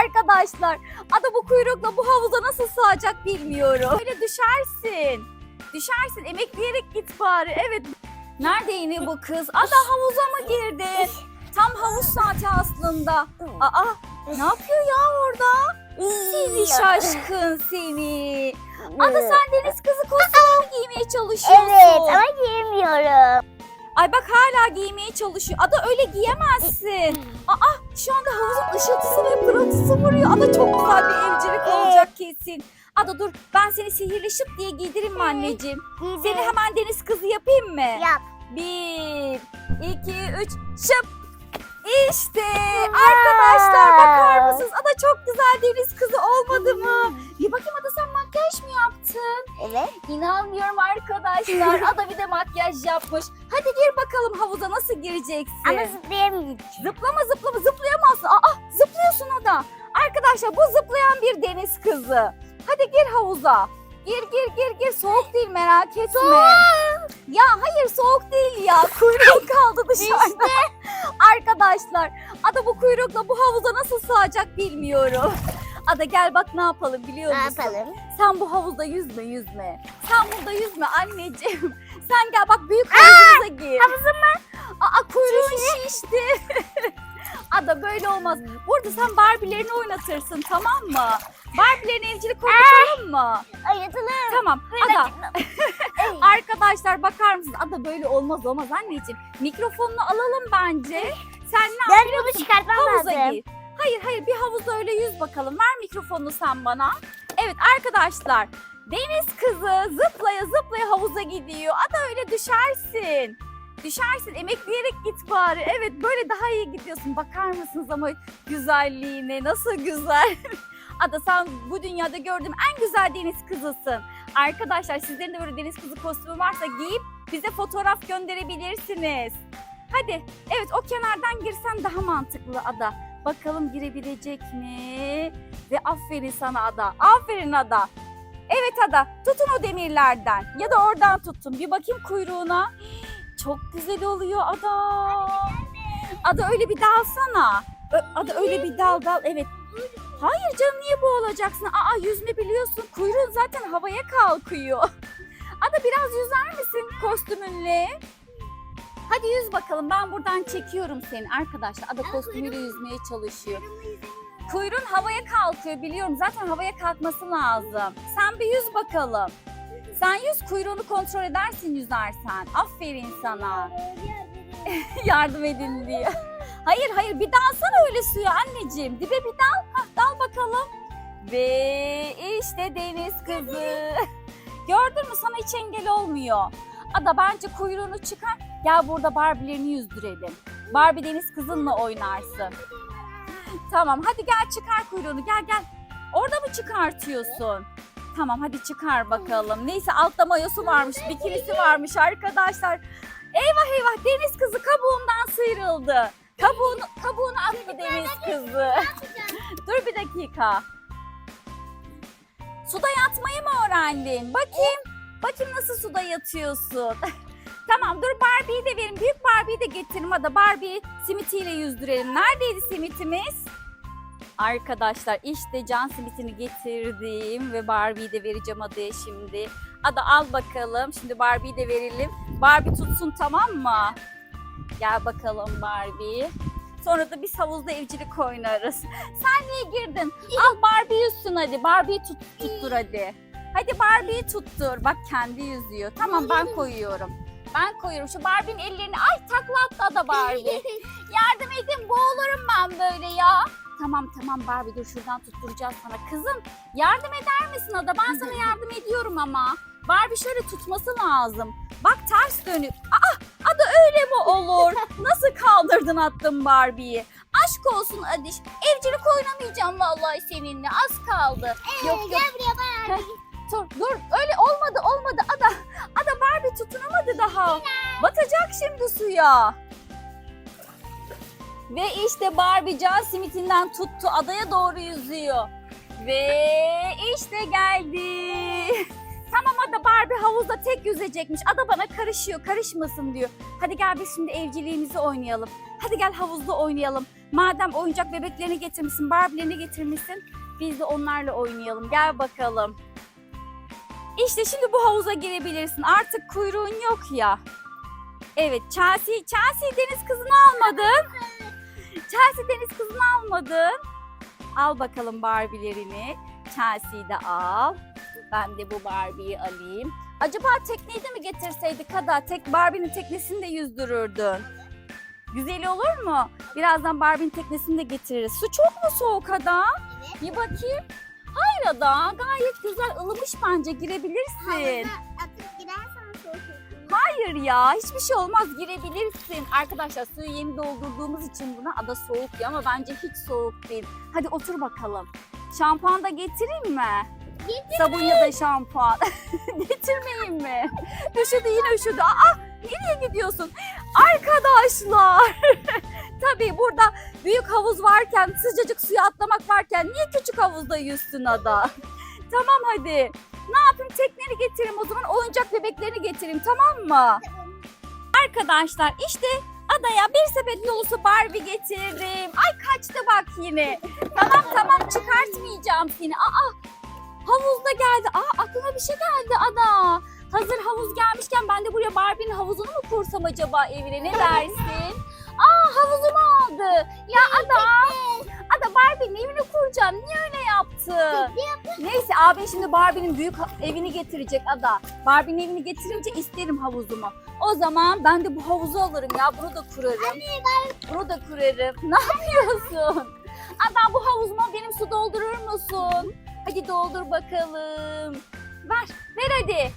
Arkadaşlar ada bu kuyrukla bu havuza nasıl sığacak bilmiyorum. Böyle düşersin. Düşersin emekleyerek git bari. Evet. Nerede yine bu kız? Ada havuza mı girdin? Tam havuz saati aslında. Aa ne yapıyor ya orada? Seni şaşkın seni. Ada sen deniz kızı kostümü mü giymeye çalışıyorsun? Evet ama giyemiyorum. Ay bak hala giymeye çalışıyor. Ada öyle giyemezsin. Aa şu anda havuzun ışıltısı ve pırıltısı vuruyor. Ada çok güzel bir evcilik olacak kesin. Ada dur ben seni sihirli şıp diye giydireyim mi anneciğim? Seni hemen deniz kızı yapayım mı? Yap. Bir, iki, üç, şıp. İşte arkadaşlar bakar mısınız? Ada çok güzel deniz kızı olmadı mı? Bir bakayım Ada sen makyaj mı yaptın? Evet. İnanmıyorum arkadaşlar. Ada bir de makyaj yapmış. Hadi gir bakalım havuza nasıl gireceksin? Ama zıplayamayacağım. Zıplama zıplama zıplayamazsın. Aa zıplıyorsun Ada. Arkadaşlar bu zıplayan bir deniz kızı. Hadi gir havuza. Gir gir gir gir soğuk değil merak etme. Ya hayır soğuk değil ya. Kuyruğum kaldı dışarıda. Arkadaşlar Ada bu kuyrukla bu havuza nasıl sığacak bilmiyorum. Ada gel bak ne yapalım biliyor Ne musun? yapalım? Sen bu havuzda yüzme yüzme. Sen burada yüzme anneciğim. Sen gel bak büyük havuzumuza gir. Havuzum var. Aa kuyruğun şişti. Ada böyle olmaz. Burada sen Barbie'lerini oynatırsın tamam mı? Barbie'lerin evcilik oynatalım mı? Ayıtılır. Tamam. Ada arkadaşlar bakar mısınız? Ada böyle olmaz olmaz anneciğim. Mikrofonunu alalım bence. Sen ne Ben bunu çıkartmam Havuza lazım. gir. Hayır hayır bir havuzda öyle yüz bakalım. Ver mikrofonunu sen bana. Evet arkadaşlar. Deniz kızı zıplaya zıplaya havuza gidiyor. Ada öyle düşersin. Düşersin emekleyerek git bari. Evet böyle daha iyi gidiyorsun. Bakar mısınız ama güzelliğine nasıl güzel. Ada sen bu dünyada gördüğüm en güzel deniz kızısın. Arkadaşlar sizlerin de böyle deniz kızı kostümü varsa giyip bize fotoğraf gönderebilirsiniz. Hadi evet o kenardan girsen daha mantıklı Ada. Bakalım girebilecek mi? Ve aferin sana Ada. Aferin Ada. Evet Ada tutun o demirlerden ya da oradan tutun. Bir bakayım kuyruğuna. Çok güzel oluyor Ada. Ada öyle bir dalsana. Ada öyle bir dal dal evet. Hayır canım niye boğulacaksın? Aa yüzme biliyorsun. Kuyruğun zaten havaya kalkıyor. Ada biraz yüzer misin kostümünle? Hadi yüz bakalım. Ben buradan çekiyorum seni arkadaşlar. Ada kostümüyle yüzmeye çalışıyor. Kuyruğun havaya kalkıyor biliyorum. Zaten havaya kalkması lazım. Sen bir yüz bakalım. Sen yüz kuyruğunu kontrol edersin yüzersen. Aferin sana. Yardım edin diyor. Hayır hayır bir dalsana öyle suya anneciğim. Dibe bir dal. Hah, dal bakalım. Ve işte deniz kızı. Gördün mü sana hiç engel olmuyor. Ada bence kuyruğunu çıkar. Gel burada Barbie'lerini yüzdürelim. Barbie deniz kızınla oynarsın. Tamam hadi gel çıkar kuyruğunu gel gel. Orada mı çıkartıyorsun? Tamam hadi çıkar bakalım. Neyse altta mayosu varmış, bikinisi varmış arkadaşlar. Eyvah eyvah deniz kızı kabuğundan sıyrıldı. Kabuğunu, kabuğunu attı deniz kızı. Dur bir dakika. Suda yatmayı mı öğrendin? Bakayım. Bakayım nasıl suda yatıyorsun. tamam dur Barbie'yi de verin. Büyük Barbie'yi de getirin. Hadi Barbie simitiyle yüzdürelim. Neredeydi simitimiz? Arkadaşlar işte can simitini getirdim ve Barbie'yi de vereceğim adaya şimdi. Ada al bakalım. Şimdi Barbie'yi de verelim. Barbie tutsun tamam mı? Gel bakalım Barbie. Sonra da biz havuzda evcilik oynarız. Sen niye girdin? Al Barbie yüzsün hadi. Barbie'yi tut, tuttur hadi. Hadi Barbie'yi tuttur. Bak kendi yüzüyor. Tamam ben koyuyorum. Ben koyuyorum. Şu Barbie'nin ellerini. Ay takla attı da Barbie. Yardım edin boğulurum ben böyle ya. Tamam tamam Barbie dur şuradan tutturacağız sana. Kızım yardım eder misin Ada? Ben sana yardım ediyorum ama. Barbie şöyle tutması lazım. Bak ters dönük. Aa Ada öyle mi olur? Nasıl kaldırdın attın Barbie'yi? Aşk olsun Adiş. Evcilik oynamayacağım vallahi seninle. Az kaldı. Yok yok. Gel buraya bana. Dur dur öyle olmadı olmadı Ada. Ada Barbie tutunamadı daha. Batacak şimdi suya. Ve işte Barbie can simitinden tuttu adaya doğru yüzüyor. Ve işte geldi. Tamam Ada Barbie havuzda tek yüzecekmiş. Ada bana karışıyor karışmasın diyor. Hadi gel biz şimdi evciliğimizi oynayalım. Hadi gel havuzda oynayalım. Madem oyuncak bebeklerini getirmişsin, Barbie'lerini getirmişsin. Biz de onlarla oynayalım. Gel bakalım. İşte şimdi bu havuza girebilirsin. Artık kuyruğun yok ya. Evet Chelsea, Chelsea deniz kızını almadın. Chelsea deniz kızını almadın. Al bakalım Barbie'lerini. Chelsea'yi de al. Ben de bu Barbie'yi alayım. Acaba tekneyi de mi getirseydik Ada? Tek Barbie'nin teknesini de yüzdürürdün. Güzel olur mu? Birazdan Barbie'nin teknesini de getiririz. Su çok mu soğuk Ada? Evet. Bir bakayım. Hayır Ada. Gayet güzel ılımış bence. Girebilirsin. Havuza atıp girersen soğuk. Hayır ya hiçbir şey olmaz girebilirsin. Arkadaşlar suyu yeni doldurduğumuz için buna ada soğuk ya ama bence hiç soğuk değil. Hadi otur bakalım. Şampuan da getireyim mi? Sabun ya da şampuan. Getirmeyeyim mi? Üşüdü yine üşüdü. Aa nereye gidiyorsun? Arkadaşlar. Tabii burada büyük havuz varken sıcacık suya atlamak varken niye küçük havuzda yüzsün ada? tamam hadi. Ne yapayım tekneni getireyim o zaman oyuncak bebeklerini getireyim tamam mı? Arkadaşlar işte adaya bir sepet dolusu Barbie getirdim. Ay kaçtı bak yine. Tamam tamam çıkartmayacağım seni. Aa havuzda geldi. Aa aklıma bir şey geldi ada. Hazır havuz gelmişken ben de buraya Barbie'nin havuzunu mu kursam acaba evine ne dersin? Aa havuzumu aldı. Ya ada. Ada Barbie'nin evini kuracağım. Niye öyle yaptı? Neyse abin şimdi Barbie'nin büyük evini getirecek Ada. Barbie'nin evini getirince isterim havuzumu. O zaman ben de bu havuzu alırım ya. Bunu da kurarım. Bunu da kurarım. Ne yapıyorsun? Ada bu havuzuma benim su doldurur musun? Hadi doldur bakalım. Ver, ver hadi.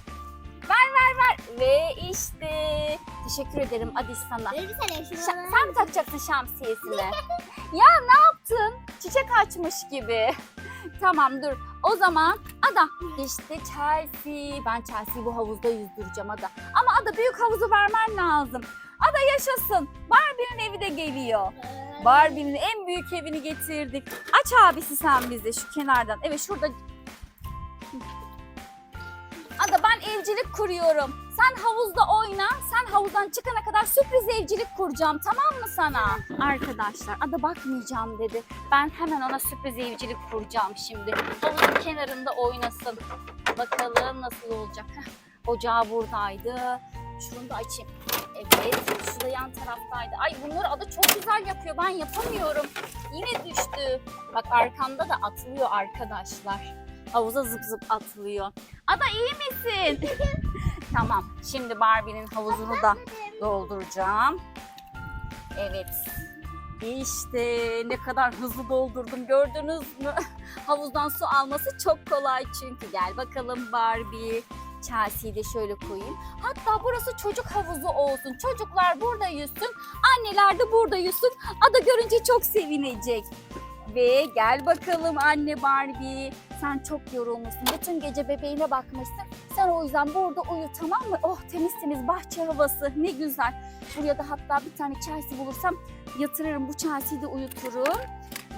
Ver ver ver. Ve işte. Teşekkür ederim Adi sana. Versene şunu Şa- sen mi takacaksın şemsiyesini? ya ne yaptın? Çiçek açmış gibi. tamam dur. O zaman Ada işte Chelsea. Ben Chelsea'yi bu havuzda yüzdüreceğim Ada. Ama Ada büyük havuzu vermen lazım. Ada yaşasın. Barbie'nin evi de geliyor. Barbie'nin en büyük evini getirdik. Aç abisi sen bize şu kenardan. Evet şurada. Ada ben evcilik kuruyorum. Sen havuzda oyna. Sen havuzdan çıkana kadar sürpriz evcilik kuracağım. Tamam mı sana? Arkadaşlar Ada bakmayacağım dedi. Ben hemen ona sürpriz evcilik kuracağım şimdi. Havuzun kenarında oynasın. Bakalım nasıl olacak. Ocağı buradaydı. Şunu da açayım. Evet, şu da yan taraftaydı. Ay bunları Ada çok güzel yapıyor. Ben yapamıyorum. Yine düştü. Bak arkamda da atılıyor arkadaşlar. Havuza zıp zıp atılıyor. Ada iyi misin? tamam. Şimdi Barbie'nin havuzunu da dolduracağım. Evet. İşte ne kadar hızlı doldurdum gördünüz mü? Havuzdan su alması çok kolay çünkü. Gel bakalım Barbie. Chelsea'yi de şöyle koyayım. Hatta burası çocuk havuzu olsun. Çocuklar burada yüzsün. Anneler de burada yüzsün. Ada görünce çok sevinecek. Ve gel bakalım anne Barbie. Sen çok yorulmuşsun. Bütün gece bebeğine bakmışsın. Sen o yüzden burada uyu tamam mı? Oh temiz temiz bahçe havası ne güzel. Buraya da hatta bir tane Chelsea bulursam yatırırım. Bu Chelsea'yi de uyuturum.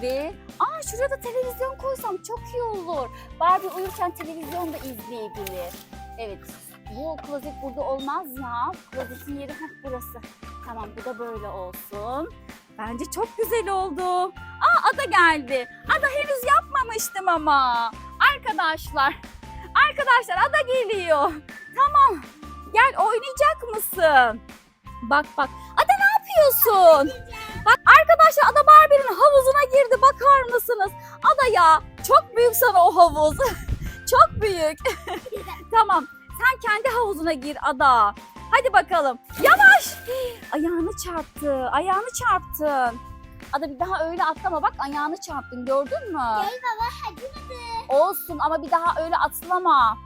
Ve aa şuraya da televizyon koysam çok iyi olur. Barbie uyurken televizyon da izleyebilir. Evet bu klozet burada olmaz ya. Klozetin yeri heh, burası. Tamam bu da böyle olsun. Bence çok güzel oldu. Aa Ada geldi. Ada henüz yapmamıştım ama. Arkadaşlar. Arkadaşlar Ada geliyor. Tamam. Gel oynayacak mısın? Bak bak. Ada ne yapıyorsun? Bak arkadaşlar Ada Barbie'nin havuzuna girdi. Bakar mısınız? Ada ya çok büyük sana o havuz. çok büyük. tamam. Sen kendi havuzuna gir Ada. Hadi bakalım. Yavaş. Ayağını çarptı. Ayağını çarptın. Ada bir daha öyle atlama bak ayağını çarptın gördün mü? Gel baba hadi. Olsun ama bir daha öyle atlama.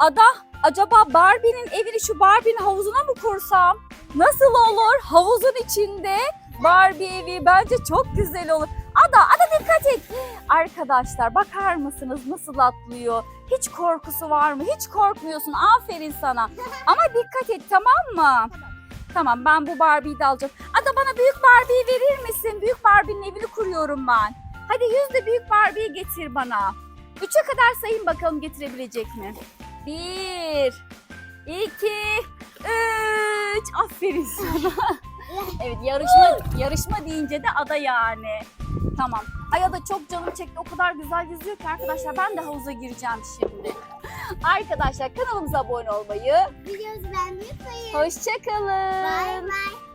Ada acaba Barbie'nin evini şu Barbie'nin havuzuna mı kursam? Nasıl olur? Havuzun içinde Barbie evi bence çok güzel olur. Ada, Ada dikkat et. Arkadaşlar bakar mısınız nasıl atlıyor? Hiç korkusu var mı? Hiç korkmuyorsun. Aferin sana. Ama dikkat et tamam mı? Tamam ben bu Barbie'yi de alacağım. Ada bana büyük Barbie'yi verir misin? Büyük Barbie'nin evini kuruyorum ben. Hadi yüz de büyük Barbie'yi getir bana. Üçe kadar sayın bakalım getirebilecek mi? Bir, iki, üç. Aferin sana. Evet yarışma yarışma deyince de ada yani. Tamam. Ay ada çok canım çekti. O kadar güzel yüzüyor ki arkadaşlar. Ben de havuza gireceğim şimdi. Arkadaşlar kanalımıza abone olmayı, Videomuzu beğenmeyi unutmayın. hoşçakalın. Bay bay.